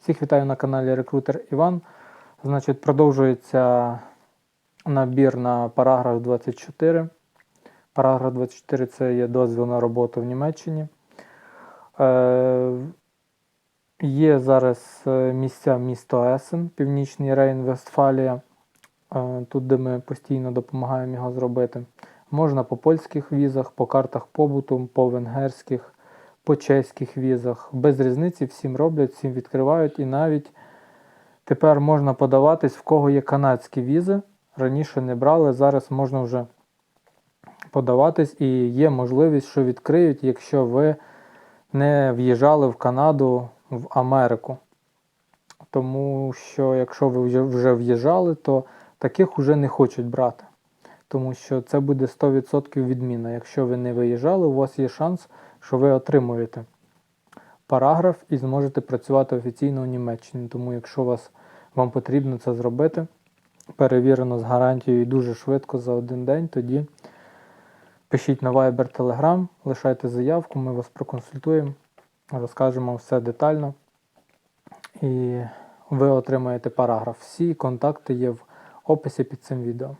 Всіх вітаю на каналі Рекрутер Іван. Значить, продовжується набір на параграф 24. Параграф 24 це є дозвіл на роботу в Німеччині. Е, є зараз е, місця місто Есен, Північний Рейн, Вестфалія. Е, тут, де ми постійно допомагаємо його зробити. Можна по польських візах, по картах побуту, по венгерських, по чеських візах. Без різниці всім роблять, всім відкривають і навіть тепер можна подаватись, в кого є канадські візи. Раніше не брали, зараз можна вже подаватись і є можливість, що відкриють, якщо ви не в'їжджали в Канаду, в Америку. Тому що якщо ви вже- в'їжджали, то таких вже не хочуть брати. Тому що це буде 100% відміна. Якщо ви не виїжджали, у вас є шанс, що ви отримуєте параграф і зможете працювати офіційно у Німеччині. Тому якщо вас, вам потрібно це зробити, перевірено з гарантією і дуже швидко за один день, тоді пишіть на Viber Telegram, лишайте заявку, ми вас проконсультуємо, розкажемо все детально. І ви отримаєте параграф. Всі контакти є в описі під цим відео.